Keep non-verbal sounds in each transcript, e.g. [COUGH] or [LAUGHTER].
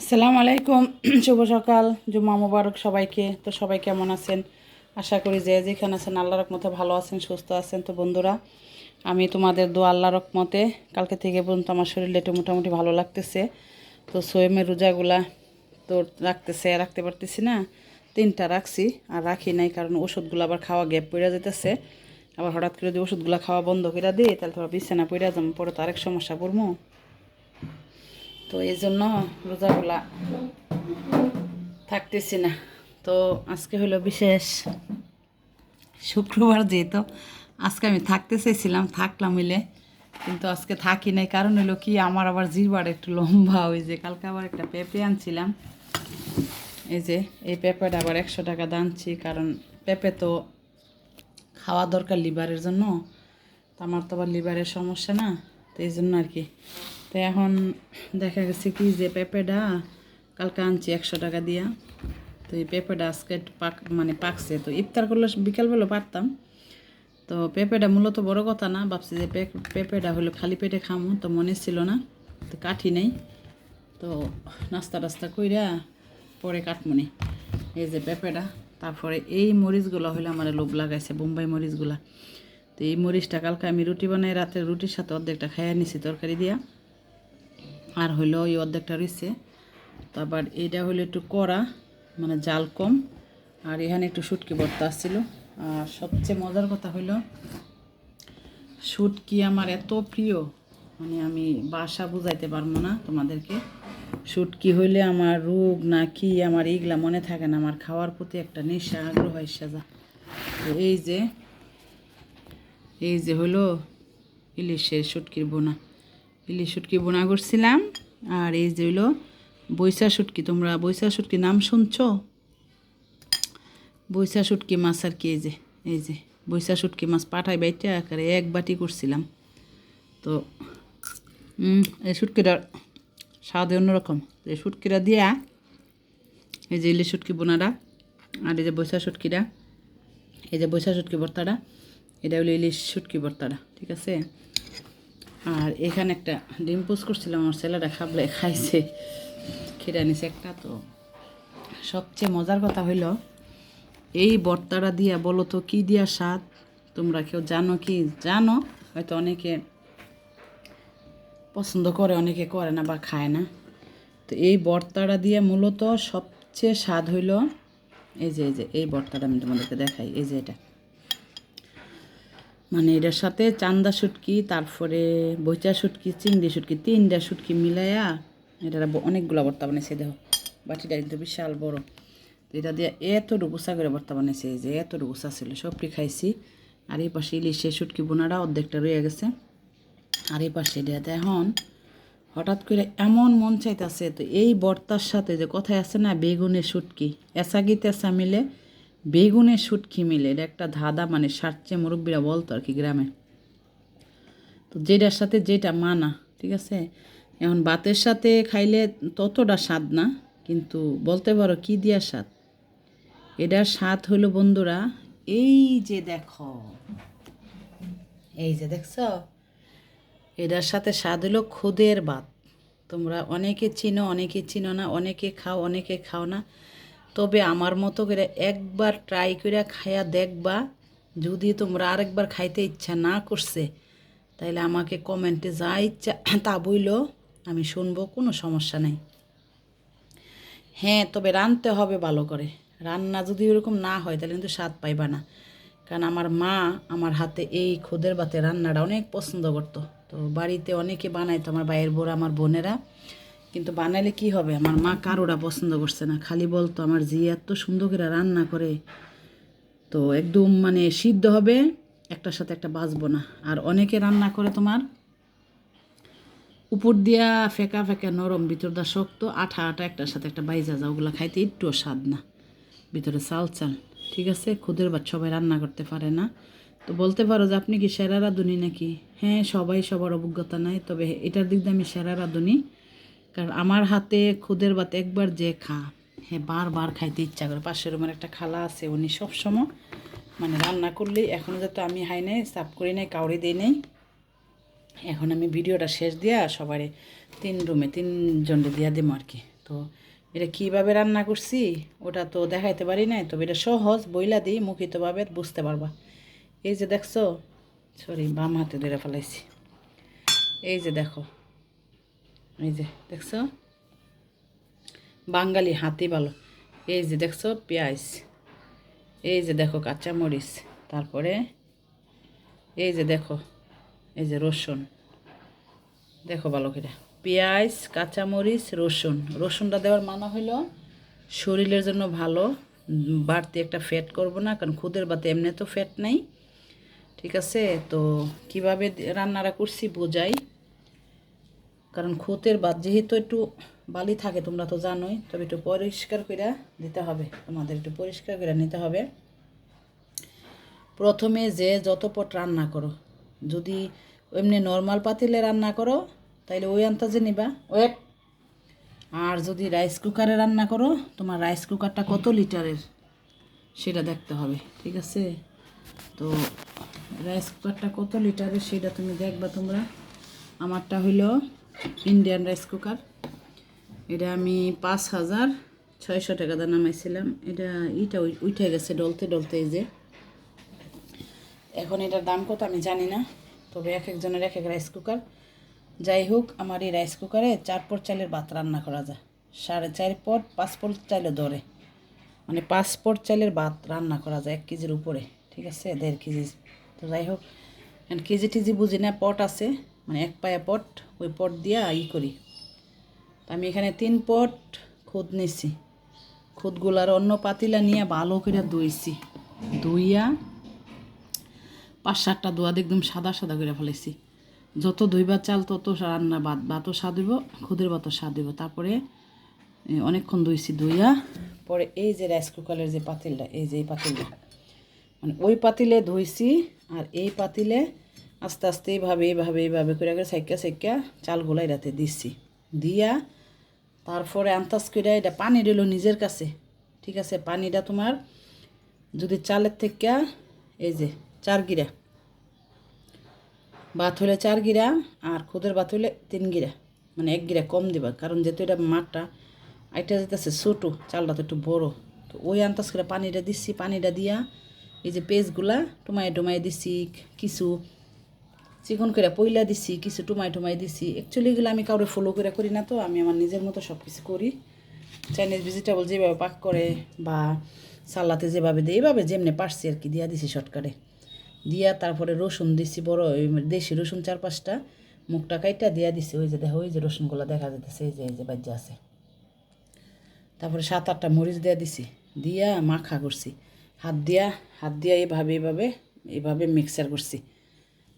আসসালামু আলাইকুম, [CLEARS THROAT] শুভ সকাল, জুম্মা মোবারক সবাইকে। তো সবাই কেমন আছেন? আশা করি যে যেখানে আছেন আল্লাহ রকমতে ভালো আছেন, সুস্থ আছেন। তো বন্ধুরা, আমি তোমাদের দো আল্লাহ রকমতে কালকে থেকে পর্যন্ত আমার শরীরটা একটু মোটামুটি ভালো লাগতেছে। তো সোয়েমের রোজাগুলা তো রাখতেছে, রাখতে পারতেছি না, তিনটা রাখছি, আর রাখি নাই কারণ ওষুধগুলো আবার খাওয়া গ্যাপ পড়ে যেতেছে। আবার হঠাৎ করে যদি ওষুধগুলো খাওয়া বন্ধ করে দিই, তাহলে তোরা বিছানা পড়ে যাব পরে তো আরেক সমস্যা পড়ব তো এই জন্য রোজাগুলা থাকতেছি না। তো আজকে হলো বিশেষ শুক্রবার যেহেতু, আজকে আমি থাকতে চাইছিলাম, থাকলাম হইলে, কিন্তু আজকে থাকি নাই। কারণ হলো কি, আমার আবার জিরবার একটু লম্বা ওই যে, কালকে আবার একটা পেঁপে আনছিলাম। এই যে, এই পেঁপেটা আবার একশো টাকা দানছি, কারণ পেঁপে তো খাওয়া দরকার লিভারের জন্য। তো আমার তো আবার লিভারের সমস্যা না, তো এই জন্য আর কি তো এখন দেখা গেছে কি যে পেঁপেটা কালকে আনছি একশো টাকা দিয়া। তো এই পেঁপেটা আজকে পাক মানে পাকছে। তো ইফতার করলে বিকালবেলা পারতাম। তো পেঁপেটা মূলত বড় কথা না, ভাবছি যে পেঁপেটা হলো খালি পেটে খামো, তো মনে ছিল না। তো কাঠি নেই। তো নাস্তা টাস্তা কইরা পরে কাটমনি এই যে পেঁপেটা, তারপরে এই মরিচগুলো হইলে আমার লোভ লাগাইছে, বোম্বাই মরিচগুলা। তো এই মরিচটা কালকে আমি রুটি বানাই রাতে রুটির সাথে অর্ধেকটা খাইয়া নিছি তরকারি দিয়া। আর হইল ওই অর্ধেকটা রয়েছে। তারপর এটা হলো একটু কড়া মানে জাল কম। আর এখানে একটু শুটকি ভর্তা আসছিল। আর সবচেয়ে মজার কথা হইল, শুটকি আমার এত প্রিয় মানে আমি বাসা বুঝাইতে পারব না তোমাদেরকে। শুটকি হইলে আমার রোগ না কি, আমার এইগুলা মনে থাকে না। আমার খাওয়ার প্রতি একটা নেশা, আগ্রহ যা তো এই যে এই যে হলো ইলিশের শুটকির বোনা ইলিশ শুটকি বোনা করছিলাম। আর এই যে হইল বৈশা শুটকি, তোমরা বৈশা শুটকি নাম শুনছো? বৈশা শুটকি মাছ আর কি, এই যে এই যে, বৈশা শুটকি মাছ পাঠাই বাইটা আকারে এক বাটি করছিলাম। তো এই শুটকিটার স্বাদ অন্যরকম। এই শুটকিটা দিয়া এই যে ইলিশ শুটকি বোনাটা আর এই যে বৈশা শুটকিটা, এই যে বৈশা শুটকি ভর্তাটা, এটা হলো ইলিশ শুটকি ভর্তাটা, ঠিক আছে? আর এখানে একটা ডিম পোস করছিলাম, আমার ছেলেটা খাবলে খাইছে খেয়ে নিছে একটা তো। সবচেয়ে মজার কথা হইল, এই ভর্তাটা দিয়া বলো তো, কী দিয়া স্বাদ? তোমরা কেউ জানো কি? জানো, হয়তো অনেকে পছন্দ করে, অনেকে করে না বা খায় না। তো এই ভর্তাটা দিয়ে মূলত সবচেয়ে স্বাদ হইল, এই যে এই যে, এই ভর্তাটা আমি তোমাদেরকে দেখাই, এই যে এটা। মানে এটার সাথে চান্দা শুটকি, তারপরে বইচা শুটকি, চিংড়ি শুটকি, তিনটা শুটকি মিলাইয়া এটা অনেকগুলো ভর্তা বানাইছে, দেখো। বাটিটা কিন্তু বিশাল বড়। এটা দিয়ে এত ডুবুসা করে ভর্তা বানাইছে যে এত ডুবুসা ছিল সবটি খাইছি। আর এই পাশে ইলিশে শুটকি বোনাটা অর্ধেকটা রয়ে গেছে। আর এই পাশে এটা এখন হঠাৎ করে এমন মন চাইতেছে, তো এই বর্তার সাথে যে কথায় আছে না, বেগুনের শুটকি এসাগি তেসা মিলে বেগুনের শুটকি মিলে, এটা একটা ধাঁধা মানে সারচে মুরব্বীরা বলতো আর কি গ্রামে। তো যেটার সাথে যেটা মানা, ঠিক আছে? এখন ভাতের সাথে খাইলে ততটা স্বাদ না, কিন্তু বলতে পারো কি দিয়া স্বাদ? এটার স্বাদ হলো বন্ধুরা, এই যে দেখো, এই যে দেখছ? এটার সাথে স্বাদ হলো খুদের ভাত। তোমরা অনেকে চিনো অনেকে চিনো না, অনেকে খাও অনেকে খাও না। তবে আমার মতো করে একবার ট্রাই করে খায়া দেখবা, যদি তোমরা আরেকবার খাইতে ইচ্ছা না করছে, তাইলে আমাকে কমেন্টে যা ইচ্ছা [COUGHS] তা বইলো, আমি শুনব, কোনো সমস্যা নেই। হ্যাঁ তবে রাঁধতে হবে ভালো করে। রান্না যদি ওরকম না হয়, তাহলে কিন্তু স্বাদ পাইবা না। কারণ আমার মা আমার হাতে এই খোদের বাতে রান্নাটা অনেক পছন্দ করতো। তো বাড়িতে অনেকে বানাইতো, আমার ভাইয়ের বোরা আমার বোনেরা। কিন্তু বানাইলে কি হবে? আমার মা কারোরা পছন্দ করছে না। খালি বলতো, আমার জি এত সুন্দর করে রান্না করে, তো একদম মানে সিদ্ধ হবে, একটার সাথে একটা বাজবো না। আর অনেকে রান্না করে তোমার উপর দিয়া ফেকা ফেকা নরম ভিতরটা শক্ত, আঠা আঠা একটার সাথে একটা বাইজা যা ওগুলো খাইতে একটুও স্বাদ না। ভিতরে চাল চাল, ঠিক আছে? খুদের ভাত সবাই রান্না করতে পারে না। তো বলতে পারো যে আপনি কি সেরা রাঁধুনি নাকি? হ্যাঁ সবাই সবার অভিজ্ঞতা নাই, তবে এটার দিক দিয়ে আমি সেরা রাঁধুনি। কারণ আমার হাতে খুদের ভাত একবার যে খা। হ্যাঁ বারবার খাইতে ইচ্ছা করে। পাশের রুমের একটা খালা আছে, উনি সবসময় মানে রান্না করলেই এখনও যাতে আমি হাই নাই, সাফ করি নাই, কাউরি দিই নাই। এখন আমি ভিডিওটা শেষ দিয়া সবারে তিন রুমে তিনজনকে দিয়া দিম আর কি। তো এটা কীভাবে রান্না করছি, ওটা তো দেখাইতে পারি নাই, তবে এটা সহজ, বইলা দিই, মুখিতভাবে বুঝতে পারবা। এই যে দেখছ, সরি, বাম হাতে ধরে ফেলাইছি। এই যে দেখো এই যে, দেখছ? বাঙালি হাতি ভালো এই যে, দেখছ? পেঁয়াজ। এই যে, দেখো, কাঁচামরিচ। তারপরে এই যে, দেখো, এই যে, রসুন। দেখো ভালো করে পেঁয়াজ, কাঁচামরিচ, রসুন। রসুনটা দেওয়ার মানা হইল, শরীরের জন্য ভালো। বাড়তি একটা ফ্যাট করব না, কারণ খুদের বাতে এমনি তো ফ্যাট নেই। ঠিক আছে? তো কীভাবে রান্নাটা করছি, বোঝাই। কারণ খুতের বাদ যেহেতু একটু বালি থাকে, তোমরা তো জানোই, তবে একটু পরিষ্কার করে দিতে হবে, তোমাদের একটু পরিষ্কার করে নিতে হবে। প্রথমে যে যত পট রান্না করো, যদি এমনি নর্মাল পাতিলে রান্না করো, তাইলে ওই আন্তাজে নিবা, ওয়েট। আর যদি রাইস কুকারে রান্না করো, তোমার রাইস কুকারটা কত লিটারের, সেটা দেখতে হবে, ঠিক আছে? তো রাইস কুকারটা কত লিটারের, সেটা তুমি দেখবা তোমরা। আমারটা হইল ইন্ডিয়ান রাইস কুকার এটা আমি পাঁচ হাজার ছয়শো টাকা দিয়ে নামাইছিলাম। এটা ইটা উঠে গেছে ডলতে ডলতে যে। এখন এটার দাম কত আমি জানি না, তবে এক একজনের এক এক রাইস কুকার যাই হোক, আমার এই রাইস কুকারে চার পট চালের ভাত রান্না করা যায়। সাড়ে চার পট, পাঁচ পট চাইলে ধরে। মানে পাঁচ পট চালের ভাত রান্না করা যায় এক কেজির উপরে, ঠিক আছে? দেড় কেজি। তো যাই হোক কেজি টিজি বুঝি না, পট আছে। মানে এক পায়ে পট, ওই পট দিয়ে ই করি। আমি এখানে তিন পট খুদ নিছি। খুদগুলার অন্য পাতিলা নিয়ে ভালো করে ধুইছি। ধুইয়া পাঁচ সাতটা দোয়া একদম সাদা সাদা করে ফেলেছি। যত ধুইবার চাল তত রান্না ভাত ভাতও স্বাদ হইব, খুদের ভাতও স্বাদ হইব। তারপরে অনেকক্ষণ ধুইছি ধুইয়া, পরে এই যে রাইস কুকারের যে পাতিলটা, এই যে এই পাতিলটা। মানে ওই পাতিলে ধুইছি আর এই পাতিলে আস্তে আস্তে এইভাবে এইভাবে এইভাবে করে করে সাইকা সাইকা চালগুলো এটাতে দিচ্ছি। দিয়া তারপরে আন্তাজ করে এটা পানি দিল নিজের কাছে। ঠিক আছে, পানিটা তোমার যদি চালের থেকে এই যে চার গিরা, ভাত হলে চার গিরা আর খুদের ভাত হলে তিন গিরা মানে এক গিরা কম দিবা। কারণ যেহেতু এটা মাঠটা এটা যেতেছে ছোটো, চালটা তো একটু বড়। তো ওই আন্তাজ করে পানিটা দিচ্ছি, পানিটা দিয়া এই যে পেস্টগুলা টুমাই টুমাই দিছি কিছু চিকন করে পইলা দিছি, কিছু টুমাই টুমাই দিছি। অ্যাকচুয়ালি এগুলো আমি কাউরে ফলো করে করি না তো, আমি আমার নিজের মতো সব কিছু করি। চাইনিজ ভেজিটেবল যেভাবে পাক করে বা সালাতে যেভাবে দেয় এইভাবে যেমনি পারছি আর কি, দিয়া দিছি শর্টকাটে দিয়া তারপরে রসুন দিছি, বড় ওই দেশি রসুন চার পাঁচটা মুখটা কাইটা দিয়া দিছি, ওই যে দেখো, ওই যে রসুনগুলো দেখা যেতেছে এই যে এই যে বাজ্যা আছে। তারপরে সাত আটটা মরিচ দেয়া দিছি, দিয়া মাখা করছি। হাত দিয়া হাত দিয়া এইভাবে এইভাবে এইভাবে মিক্সার করছি।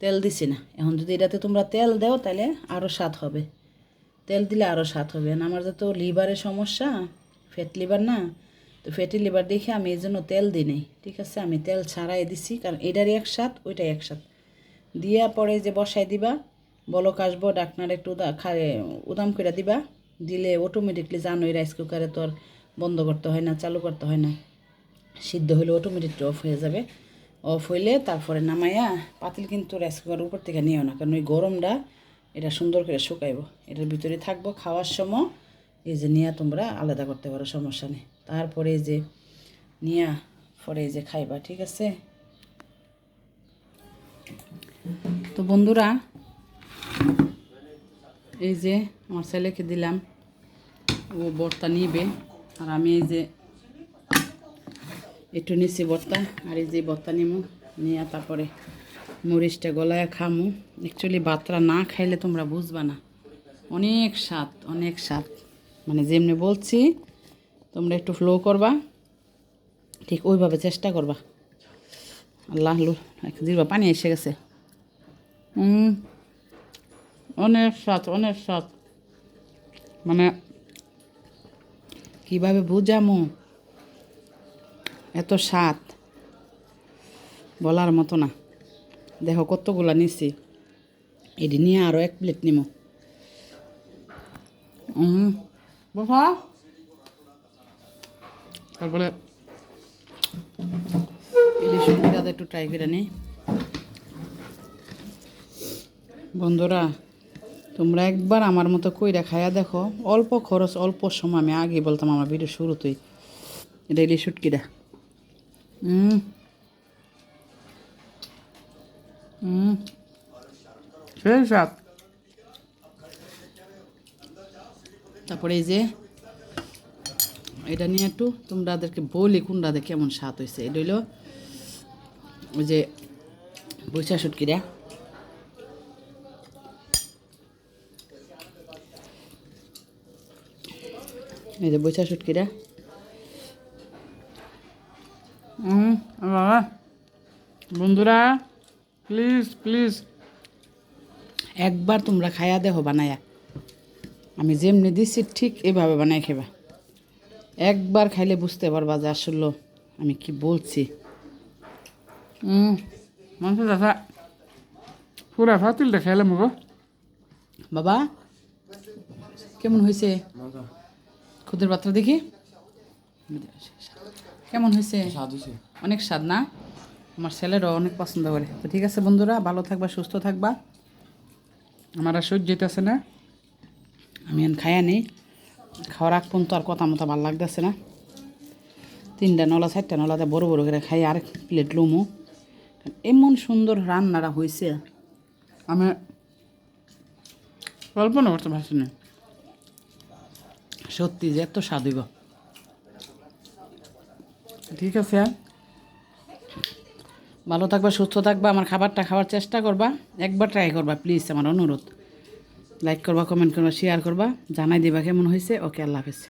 তেল দিছি না। এখন যদি এটাতে তোমরা তেল দাও, তাহলে আরও স্বাদ হবে। তেল দিলে আরও স্বাদ হবে। আর আমার তো লিভারের সমস্যা, ফ্যাট লিভার না, তো ফ্যাটি লিভার দেখে আমি এই জন্য তেল দিই নাই। ঠিক আছে? আমি তেল ছাড়াই দিছি, কারণ এটারই এক স্বাদ, ওইটাই এক স্বাদ। দিয়া পরে যে বসাই দিবা, বলক আসব, ডাকনার একটু উদাম করে দিবা। দিলে অটোমেটিকলি জানো এই রাইস কুকারে তো আর বন্ধ করতে হয় না, চালু করতে হয় না। সিদ্ধ হলে অটোমেটিকলি অফ হয়ে যাবে। অফ হইলে তারপরে নামাইয়া পাতিল কিন্তু রাইস কুকার উপর থেকে নিও না। কারণ ওই গরমটা এটা সুন্দর করে শুকাইব। এটার ভিতরে থাকব খাওয়ার সময়। এই যে নিয়া তোমরা আলাদা করতে পারো, সমস্যা নেই। তারপরে যে নিয়া, পরে এই যে খাইবা, ঠিক আছে? তো বন্ধুরা, এই যে আমার ছেলেকে দিলাম। ও বর্তা নিবে। আর আমি এই যে একটু নিছি বর্তা, আর এই যে বর্তা নিমু, নিয়ে তারপরে মরিচটা গলায় খামু। অ্যাকচুয়ালি ভাতটা না খাইলে তোমরা বুঝবা না। অনেক স্বাদ অনেক স্বাদ। মানে যেমনি বলছি, তোমরা একটু ফ্লো করবা, ঠিক ওইভাবে চেষ্টা করবা। আল্লাহ জিরবা, পানি এসে গেছে। হুম অনেক স্বাদ অনেক স্বাদ। মানে কীভাবে বুঝামু? এত স্বাদ। বলার মতো না। দেখো কতগুলা নিছি। এটি নিয়ে আরও এক প্লেট নিমো। হুম বসা তারপরে মুড়িটা একটু ট্রাই করে নিই বন্ধুরা তোমরা একবার আমার মতো কইরা খাইয়া দেখো। অল্প খরচ অল্প সময় আমি আগে বলতাম আমার ভিডিও শুরুতেই। এটা ইলিশ শুটকিটা হুম হুম সেই স্বাদ তারপরে এই যে, এটা নিয়ে একটু তোমরাদেরকে বলি কোনটাতে কেমন স্বাদ হয়েছে। এটা হইল ওই যে বৈশা শুটকিরা এই যে বৈশা শুটকিরা বাবা। বন্ধুরা প্লিজ প্লিজ একবার তোমরা খাইয়া দেখো বানায়া। আমি যেমনি দিচ্ছি ঠিক এভাবে বানাই খেবা। একবার খাইলে বুঝতে পারবা যে আসলে আমি কি বলছি। দাদা পুরা ফাতিলটা খাইলাম গো। বাবা কেমন হয়েছে খুদের পাত্র দেখি। কেমন হয়েছে? অনেক স্বাদ না? আমার ছেলেরও অনেক পছন্দ করে। তো ঠিক আছে বন্ধুরা ভালো থাকবা সুস্থ থাকবা। আমার আর সহ্য যেতেছে না। আমি এখন খাইয়া নেই। খাওয়ার আগ পর্যন্ত আর কথা মতো ভালো লাগতেছে না। তিনটা নলা চারটা নলাতে বড় বড় করে খাই আর প্লেট লুমো। এমন সুন্দর রান্নাটা হয়েছে আমি কল্পনা করতে পারছি না সত্যি যে এত স্বাদ হইব। ঠিক আছে। ভালো থাকবা, সুস্থ থাকবা, আমার খাবারটা খাওয়ার চেষ্টা করবা। একবার ট্রাই করবা প্লিজ আমার অনুরোধ। লাইক করবা কমেন্ট করবা শেয়ার করবা, জানাই দিবা কেমন হয়েছে। ওকে আল্লাহ হাফেজ।